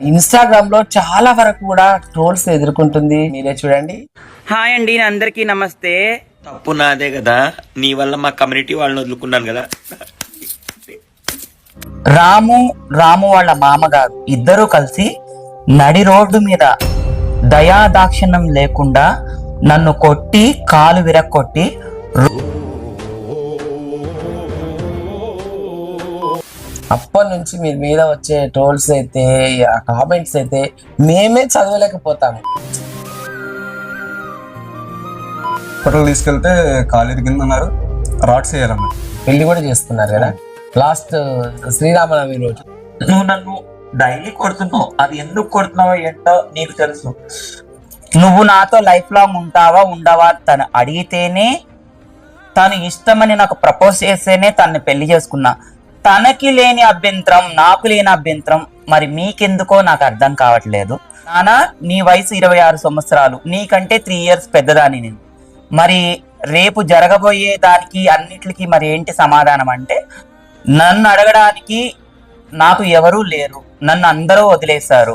ఇన్స్టాగ్రామ్లో చాలా వరకు కూడా ట్రోల్స్ ఎదుర్కొంటుంది. మీరే చూడండి. హాయ్ అండి అందరికీ నమస్తే. తప్పు నాదే కదా. నీ వల్ల మా కమ్యూనిటీ వాళ్ళని వదులుకున్నాను కదా. రాము రాము వాళ్ళ మామగారు ఇద్దరూ కలిసి నడి రోడ్డు మీద దయా దాక్షిణ్యం లేకుండా నన్ను కొట్టి కాలు విరక్కొట్టి అప్పటి నుంచి మీ మీద వచ్చే ట్రోల్స్ అయితే కామెంట్స్ అయితే మేమే చదవలేకపోతాము. హాస్పిటల్ తీసుకెళ్తే కాలు ఇరిగిందన్నారు రాడ్స్ వేయాలమ్మా. పెళ్ళి కూడా చేస్తున్నారు కదా? లాస్ట్ శ్రీరామనవమి రోజు. నువ్వు నన్ను డైలీ కొడుతున్నావు. అది ఎందుకు కొడుతున్నావో ఏంటో నీకు తెలుసు. నువ్వు నాతో లైఫ్ లాంగ్ ఉంటావా ఉండవా తను అడిగితేనే తను ఇష్టమని నాకు ప్రపోజ్ చేస్తేనే తనని పెళ్ళి చేసుకున్నా. తనకి లేని అభ్యంతరం నాకు లేని అభ్యంతరం మరి మీకెందుకో నాకు అర్థం కావట్లేదు. నానా నీ వయసు ఇరవై ఆరు సంవత్సరాలు. నీకంటే త్రీ ఇయర్స్ పెద్దదాని నేను. మరి రేపు జరగబోయే దానికి అన్నిటికీ మరి ఏంటి సమాధానం అంటే నన్ను అడగడానికి నాకు ఎవరూ లేరు. నన్ను అందరూ వదిలేశారు.